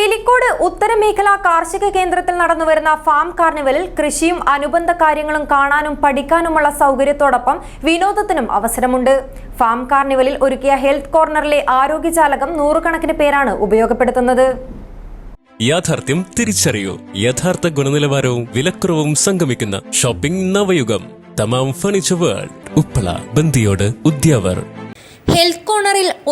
പിലിക്കോട് ഉത്തരമേഖല കാർഷിക കേന്ദ്രത്തിൽ നടന്നുവരുന്ന ഫാം കാർണിവലിൽ കൃഷിയും അനുബന്ധ കാര്യങ്ങളും കാണാനും പഠിക്കാനുമുള്ള സൗകര്യത്തോടൊപ്പം വിനോദത്തിനും അവസരമുണ്ട്. ഫാം കാർണിവലിൽ ഒരുക്കിയ ഹെൽത്ത് കോർണറിലെ ആരോഗ്യജാലകം നൂറുകണക്കിന് പേരാണ് ഉപയോഗപ്പെടുത്തുന്നത്. യാഥാർത്ഥ്യം തിരിച്ചറിയൂ. യഥാർത്ഥ ഗുണനിലവാരവും വിലക്കുറവും സംഗമിക്കുന്ന shopping Navayugam. Tamam furniture world. Uppala Bandiyod Udyavar. Health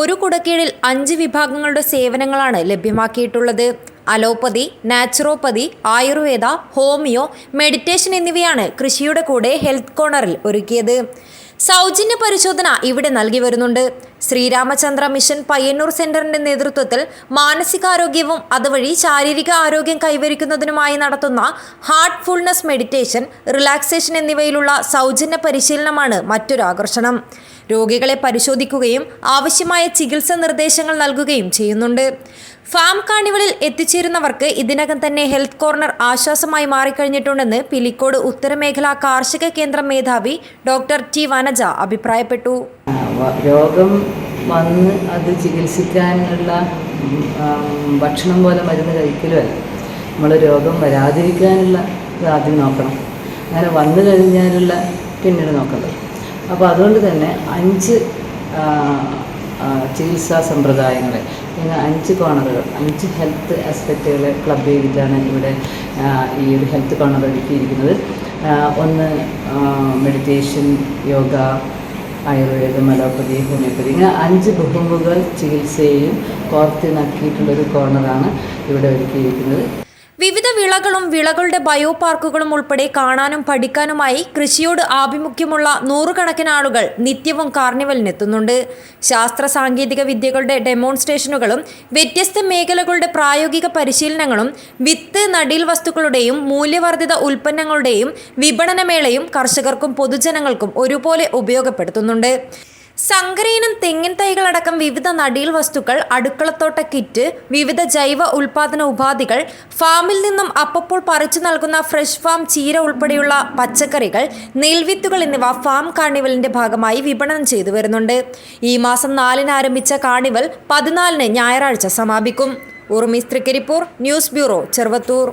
ഒരു കുടക്കീഴിൽ അഞ്ച് വിഭാഗങ്ങളുടെ സേവനങ്ങളാണ് ലഭ്യമാക്കിയിട്ടുള്ളത്. Allopathy naturopathy Ayurveda homeo meditation എന്നിവയാണ് കൃഷിയുടെ കൂടെ ഹെൽത്ത് കോർണറിൽ ഒരുക്കിയത്. സൗജന്യ പരിശോധന ഇവിടെ നൽകി വരുന്നുണ്ട്. ശ്രീരാമചന്ദ്ര മിഷൻ പയ്യന്നൂർ സെന്ററിന്റെ നേതൃത്വത്തിൽ മാനസികാരോഗ്യവും അതുവഴി ശാരീരിക ആരോഗ്യം കൈവരിക്കുന്നതിനുമായി നടത്തുന്ന ഹാർട്ട് ഫുൾനെസ് മെഡിറ്റേഷൻ റിലാക്സേഷൻ എന്നിവയിലുള്ള സൗജന്യ പരിശീലനമാണ് മറ്റൊരു ആകർഷണം. രോഗികളെ പരിശോധിക്കുകയും ആവശ്യമായ ചികിത്സ നിർദ്ദേശങ്ങൾ നൽകുകയും ചെയ്യുന്നുണ്ട്. ഫാം കാണികളിൽ എത്തിച്ചേരുന്നവർക്ക് ഇതിനകം തന്നെ ഹെൽത്ത് കോർണർ ആശ്വാസമായി മാറിക്കഴിഞ്ഞിട്ടുണ്ടെന്ന് പിലിക്കോട് ഉത്തരമേഖലാ കാർഷിക കേന്ദ്രം മേധാവി ഡോക്ടർ ടി വനജ അഭിപ്രായപ്പെട്ടു. രോഗം വന്ന് അത് ചികിത്സിക്കാനുള്ള ഭക്ഷണം പോലെ മരുന്ന് കഴിക്കലുമല്ല നമ്മൾ രോഗം വരാതിരിക്കാനുള്ള ആദ്യം നോക്കണം. അങ്ങനെ വന്നു കഴിഞ്ഞാലുള്ള പിന്നീട് നോക്കേണ്ടത് അപ്പോൾ അതുകൊണ്ട് തന്നെ അഞ്ച് ചികിത്സാ സമ്പ്രദായങ്ങളെ പിന്നെ അഞ്ച് കോണറുകൾ അഞ്ച് ഹെൽത്ത് ആസ്പെക്റ്റുകളെ ക്ലബ് ചെയ്തിട്ടാണ് ഇവിടെ ഈ ഒരു ഹെൽത്ത് കോണർ ഒരുക്കിയിരിക്കുന്നത്. ഒന്ന് മെഡിറ്റേഷൻ യോഗ ആയുർവേദം അലോപ്പതി ഹോമിയോപ്പതി ഇങ്ങനെ അഞ്ച് ബഹുമുഖ ചികിത്സയെയും കോർത്തിണക്കിയിട്ടുള്ളൊരു കോർണറാണ് ഇവിടെ ഒരുക്കിയിരിക്കുന്നത്. വിളകളും വിളകളുടെ ബയോ പാർക്കുകളും ഉൾപ്പെടെ കാണാനും പഠിക്കാനുമായി കൃഷിയോട് ആഭിമുഖ്യമുള്ള നൂറുകണക്കിന് ആളുകൾ നിത്യവും കാർണിവലിനെത്തുന്നുണ്ട്. ശാസ്ത്ര സാങ്കേതിക വിദ്യകളുടെ ഡെമോൺസ്ട്രേഷനുകളും വ്യത്യസ്ത മേഖലകളുടെ പ്രായോഗിക പരിശീലനങ്ങളും വിത്ത് നടീൽ വസ്തുക്കളുടെയും മൂല്യവർദ്ധിത ഉൽപ്പന്നങ്ങളുടെയും വിപണനമേളയും കർഷകർക്കും പൊതുജനങ്ങൾക്കും ഒരുപോലെ ഉപയോഗപ്പെടുത്തുന്നുണ്ട്. സങ്കരയിനം തെങ്ങിൻ തൈകളടക്കം വിവിധ നടീൽ വസ്തുക്കൾ അടുക്കളത്തോട്ട കിറ്റ് വിവിധ ജൈവ ഉൽപാദന ഉപാധികൾ ഫാമിൽ നിന്നും അപ്പപ്പോൾ പറിച്ചു നൽകുന്ന ഫ്രഷ് ഫാം ചീര ഉൾപ്പെടെയുള്ള പച്ചക്കറികൾ നെൽവിത്തുകൾ എന്നിവ ഫാം കാർണിവലിന്റെ ഭാഗമായി വിപണനം ചെയ്തു വരുന്നുണ്ട്. ഈ മാസം നാലിന് ആരംഭിച്ച കാർണിവൽ പതിനാലിന് ഞായറാഴ്ച സമാപിക്കും. Urumi Trikaripur news bureau Cheruvathur.